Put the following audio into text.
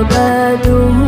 كل بعده